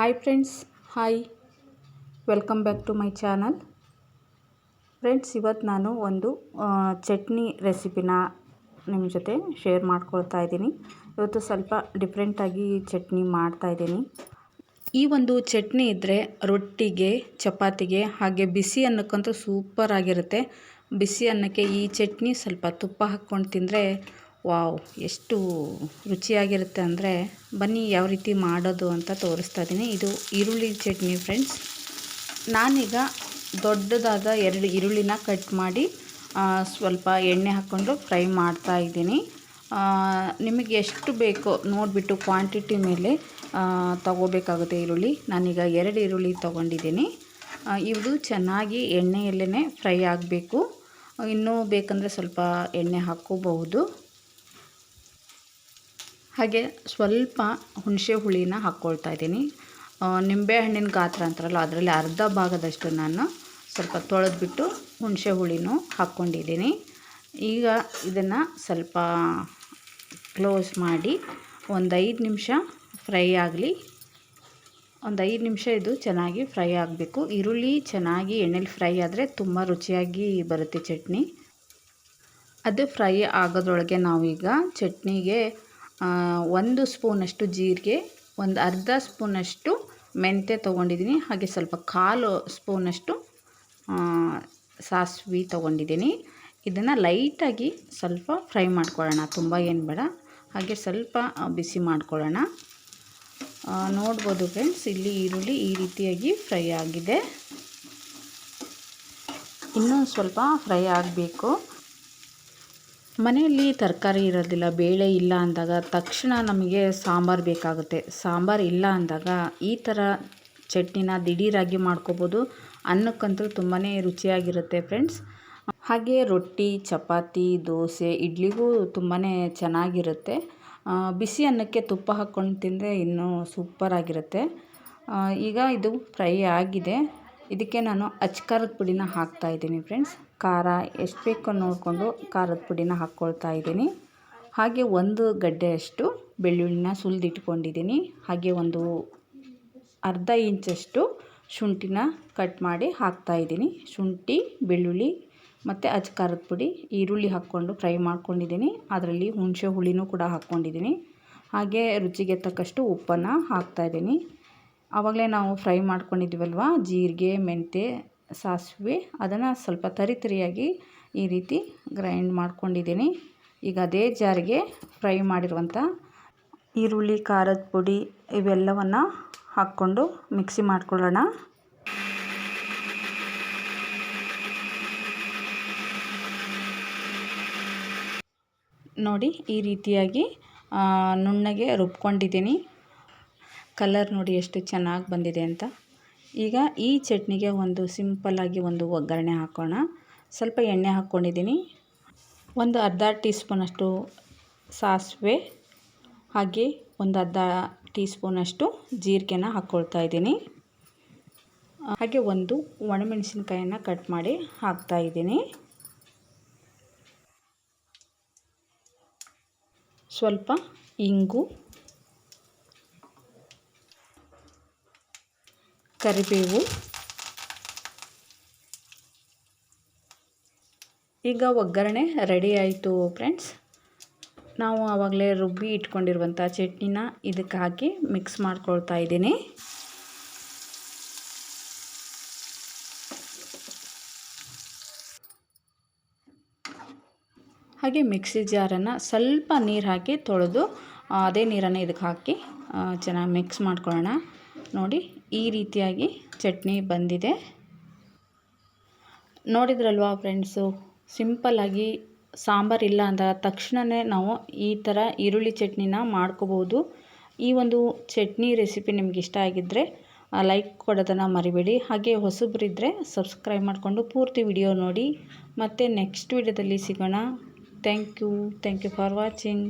Hi friends hi welcome back to my channel friends ಇವತ್ತು ನಾನು ಒಂದು ಚಟ್ನಿ ರೆಸಿಪಿನ ನಿಮ್ಮ ಜೊತೆ ಶೇರ್ ಮಾಡ್ಕೊಳ್ತಾ ಇದ್ದೀನಿ. ಇವತ್ತು ಸ್ವಲ್ಪ ಡಿಫ್ರೆಂಟಾಗಿ ಚಟ್ನಿ ಮಾಡ್ತಾ ಇದ್ದೀನಿ. ಈ ಒಂದು ಚಟ್ನಿ ಇದ್ದರೆ ರೊಟ್ಟಿಗೆ, ಚಪಾತಿಗೆ ಹಾಗೆ ಬಿಸಿ ಅನ್ನಕ್ಕಂತೂ ಸೂಪರ್ ಆಗಿರುತ್ತೆ. ಬಿಸಿ ಅನ್ನಕ್ಕೆ ಈ ಚಟ್ನಿ ಸ್ವಲ್ಪ ತುಪ್ಪ ಹಾಕ್ಕೊಂಡು ತಿಂದರೆ ವಾವ್, ಎಷ್ಟು ರುಚಿಯಾಗಿರುತ್ತೆ ಅಂದರೆ ಬನ್ನಿ ಯಾವ ರೀತಿ ಮಾಡೋದು ಅಂತ ತೋರಿಸ್ತಾ ಇದ್ದೀನಿ ಇದು ಈರುಳ್ಳಿ ಚಟ್ನಿ ಫ್ರೆಂಡ್ಸ್. ನಾನೀಗ ದೊಡ್ಡದಾದ ಎರಡು ಈರುಳ್ಳಿನ ಕಟ್ ಮಾಡಿ ಸ್ವಲ್ಪ ಎಣ್ಣೆ ಹಾಕ್ಕೊಂಡು ಫ್ರೈ ಮಾಡ್ತಾ ಇದ್ದೀನಿ. ನಿಮಗೆ ಎಷ್ಟು ಬೇಕೋ ನೋಡಿಬಿಟ್ಟು ಕ್ವಾಂಟಿಟಿ ಮೇಲೆ ತಗೋಬೇಕಾಗುತ್ತೆ ಈರುಳ್ಳಿ. ನಾನೀಗ ಎರಡು ಈರುಳ್ಳಿ ತೊಗೊಂಡಿದ್ದೀನಿ. ಇದು ಚೆನ್ನಾಗಿ ಎಣ್ಣೆಯಲ್ಲೇ ಫ್ರೈ ಆಗಬೇಕು. ಇನ್ನೂ ಬೇಕಂದರೆ ಸ್ವಲ್ಪ ಎಣ್ಣೆ ಹಾಕ್ಕೋಬಹುದು. ಹಾಗೆ ಸ್ವಲ್ಪ ಹುಣಸೆ ಹುಳಿನ ಹಾಕ್ಕೊಳ್ತಾ ಇದ್ದೀನಿ. ನಿಂಬೆ ಹಣ್ಣಿನ ಗಾತ್ರ ಅಂತಾರಲ್ಲ, ಅದರಲ್ಲಿ ಅರ್ಧ ಭಾಗದಷ್ಟು ನಾನು ಸ್ವಲ್ಪ ತೊಳೆದ್ಬಿಟ್ಟು ಹುಣಸೆ ಹುಳಿನೂ ಹಾಕ್ಕೊಂಡಿದ್ದೀನಿ. ಈಗ ಇದನ್ನು ಸ್ವಲ್ಪ ಕ್ಲೋಸ್ ಮಾಡಿ ಒಂದು ಐದು ನಿಮಿಷ ಫ್ರೈ ಆಗಲಿ. ಒಂದು ಐದು ನಿಮಿಷ ಇದು ಚೆನ್ನಾಗಿ ಫ್ರೈ ಆಗಬೇಕು. ಈರುಳ್ಳಿ ಚೆನ್ನಾಗಿ ಎಣ್ಣೆಲಿ ಫ್ರೈ ಆದರೆ ತುಂಬ ರುಚಿಯಾಗಿ ಬರುತ್ತೆ ಚಟ್ನಿ. ಅದು ಫ್ರೈ ಆಗೋದ್ರೊಳಗೆ ನಾವೀಗ ಚಟ್ನಿಗೆ ಒಂದು ಸ್ಪೂನಷ್ಟು ಜೀರಿಗೆ, ಒಂದು ಅರ್ಧ ಸ್ಪೂನಷ್ಟು ಮೆಂತ್ಯ ತೊಗೊಂಡಿದ್ದೀನಿ. ಹಾಗೆ ಸ್ವಲ್ಪ ಕಾಲು ಸ್ಪೂನಷ್ಟು ಸಾಸಿವೆ ತೊಗೊಂಡಿದ್ದೀನಿ. ಇದನ್ನು ಲೈಟಾಗಿ ಸ್ವಲ್ಪ ಫ್ರೈ ಮಾಡ್ಕೊಳ್ಳೋಣ. ತುಂಬ ಏನು ಬೇಡ. ಹಾಗೆ ಸ್ವಲ್ಪ ಬಿಸಿ ಮಾಡ್ಕೊಳ್ಳೋಣ. ನೋಡ್ಬೋದು ಫ್ರೆಂಡ್ಸ್, ಇಲ್ಲಿ ಈರುಳ್ಳಿ ಈ ರೀತಿಯಾಗಿ ಫ್ರೈ ಆಗಿದೆ. ಇನ್ನೂ ಸ್ವಲ್ಪ ಫ್ರೈ ಆಗಬೇಕು. ಮನೆಯಲ್ಲಿ ತರಕಾರಿ ಇರೋದಿಲ್ಲ, ಬೇಳೆ ಇಲ್ಲ ಅಂದಾಗ ತಕ್ಷಣ ನಮಗೆ ಸಾಂಬಾರು ಬೇಕಾಗುತ್ತೆ. ಸಾಂಬಾರು ಇಲ್ಲ ಅಂದಾಗ ಈ ಥರ ಚಟ್ನಿನ ದಿಢೀರಾಗಿ ಮಾಡ್ಕೋಬೋದು. ಅನ್ನಕ್ಕಂತೂ ತುಂಬಾ ರುಚಿಯಾಗಿರುತ್ತೆ ಫ್ರೆಂಡ್ಸ್. ಹಾಗೆ ರೊಟ್ಟಿ, ಚಪಾತಿ, ದೋಸೆ ಇಡ್ಲಿಗೂ ತುಂಬಾ ಚೆನ್ನಾಗಿರುತ್ತೆ. ಬಿಸಿ ಅನ್ನಕ್ಕೆ ತುಪ್ಪ ಹಾಕ್ಕೊಂಡು ತಿಂದರೆ ಇನ್ನೂ ಸೂಪರಾಗಿರುತ್ತೆ. ಈಗ ಇದು ಫ್ರೈ ಆಗಿದೆ. ಇದಕ್ಕೆ ನಾನು ಅಚ್ಕಾರದ ಪುಡಿನ ಹಾಕ್ತಾ ಇದ್ದೀನಿ ಫ್ರೆಂಡ್ಸ್ ಖಾರ ಎಷ್ಟು ಬೇಕೋ ನೋಡಿಕೊಂಡು ಖಾರದ ಪುಡಿನ ಹಾಕ್ಕೊಳ್ತಾ ಇದ್ದೀನಿ. ಹಾಗೆ ಒಂದು ಗಡ್ಡೆಯಷ್ಟು ಬೆಳ್ಳುಳ್ಳಿನ ಸುಲಿದಿಟ್ಕೊಂಡಿದ್ದೀನಿ. ಹಾಗೆ ಒಂದು ಅರ್ಧ ಇಂಚಷ್ಟು ಶುಂಠಿನ ಕಟ್ ಮಾಡಿ ಹಾಕ್ತಾ ಇದ್ದೀನಿ. ಶುಂಠಿ, ಬೆಳ್ಳುಳ್ಳಿ ಮತ್ತು ಅಚ್ಕಾರದ ಪುಡಿ, ಈರುಳ್ಳಿ ಹಾಕ್ಕೊಂಡು ಫ್ರೈ ಮಾಡ್ಕೊಂಡಿದ್ದೀನಿ. ಅದರಲ್ಲಿ ಹುಣಸೆ ಹುಳಿನೂ ಕೂಡ ಹಾಕ್ಕೊಂಡಿದ್ದೀನಿ. ಹಾಗೆ ರುಚಿಗೆ ತಕ್ಕಷ್ಟು ಉಪ್ಪನ್ನು ಹಾಕ್ತಾ ಇದ್ದೀನಿ. ಆವಾಗಲೇ ನಾವು ಫ್ರೈ ಮಾಡ್ಕೊಂಡಿದ್ವಲ್ವ? ಜೀರಿಗೆ, ಮೆಂತ್ಯ, ಸಾಸಿವೆ, ಅದನ್ನು ಸ್ವಲ್ಪ ತರಿ ತರಿಯಾಗಿ ಈ ರೀತಿ ಗ್ರೈಂಡ್ ಮಾಡ್ಕೊಂಡಿದ್ದೀನಿ. ಈಗ ಅದೇ ಜಾರಿಗೆ ಫ್ರೈ ಮಾಡಿರುವಂಥ ಈರುಳ್ಳಿ, ಖಾರದ ಪುಡಿ ಇವೆಲ್ಲವನ್ನು ಹಾಕ್ಕೊಂಡು ಮಿಕ್ಸಿ ಮಾಡ್ಕೊಳ್ಳೋಣ. ನೋಡಿ ಈ ರೀತಿಯಾಗಿ ನುಣ್ಣಗೆ ರುಬ್ಕೊಂಡಿದ್ದೀನಿ. ಕಲರ್ ನೋಡಿ ಎಷ್ಟು ಚೆನ್ನಾಗಿ ಬಂದಿದೆ ಅಂತ. ಈಗ ಈ ಚಟ್ನಿಗೆ ಒಂದು ಸಿಂಪಲ್ಲಾಗಿ ಒಂದು ಒಗ್ಗರಣೆ ಹಾಕೋಣ. ಸ್ವಲ್ಪ ಎಣ್ಣೆ ಹಾಕ್ಕೊಂಡಿದ್ದೀನಿ. ಒಂದು ಅರ್ಧ ಟೀ ಸ್ಪೂನಷ್ಟು ಸಾಸಿವೆ, ಹಾಗೆ ಒಂದು ಅರ್ಧ ಟೀ ಸ್ಪೂನಷ್ಟು ಜೀರಿಗೆನ ಹಾಕ್ಕೊಳ್ತಾ ಇದ್ದೀನಿ. ಹಾಗೆ ಒಂದು ಒಣಮೆಣಸಿನ್ಕಾಯನ್ನು ಕಟ್ ಮಾಡಿ ಹಾಕ್ತಾ ಇದ್ದೀನಿ. ಸ್ವಲ್ಪ ಇಂಗು ಕರಿಬೇವು. ಈಗ ಒಗ್ಗರಣೆ ರೆಡಿ ಆಯಿತು ಫ್ರೆಂಡ್ಸ್ ನಾವು ಆವಾಗಲೇ ರುಬ್ಬಿ ಇಟ್ಕೊಂಡಿರುವಂಥ ಚಟ್ನಿನ ಇದಕ್ಕೆ ಹಾಕಿ ಮಿಕ್ಸ್ ಮಾಡ್ಕೊಳ್ತಾ ಇದ್ದೀನಿ. ಹಾಗೆ ಮಿಕ್ಸಿ ಜಾರನ್ನು ಸ್ವಲ್ಪ ನೀರು ಹಾಕಿ ತೊಳೆದು, ಅದೇ ನೀರನ್ನು ಇದಕ್ಕೆ ಹಾಕಿ ಚೆನ್ನಾಗಿ ಮಿಕ್ಸ್ ಮಾಡ್ಕೊಳ್ಳೋಣ. ನೋಡಿ ಈ ರೀತಿಯಾಗಿ ಚಟ್ನಿ ಬಂದಿದೆ. ನೋಡಿದ್ರಲ್ವಾ ಫ್ರೆಂಡ್ಸು ಸಿಂಪಲ್ಲಾಗಿ ಸಾಂಬಾರು ಇಲ್ಲ ಅಂದ ತಕ್ಷಣವೇ ನಾವು ಈ ಥರ ಈರುಳ್ಳಿ ಚಟ್ನಿನ ಮಾಡ್ಕೋಬೋದು ಈ ಒಂದು ಚಟ್ನಿ ರೆಸಿಪಿ ನಿಮ್ಗೆ ಇಷ್ಟ ಆಗಿದ್ದರೆ ಲೈಕ್ ಕೊಡೋದನ್ನು ಮರಿಬೇಡಿ. ಹಾಗೆ ಹೊಸಬ್ರಿದ್ದರೆ ಸಬ್ಸ್ಕ್ರೈಬ್ ಮಾಡಿಕೊಂಡು ಪೂರ್ತಿ ವಿಡಿಯೋ ನೋಡಿ. ಮತ್ತು ನೆಕ್ಸ್ಟ್ ವಿಡಿಯೋದಲ್ಲಿ ಸಿಗೋಣ. Thank you thank you for watching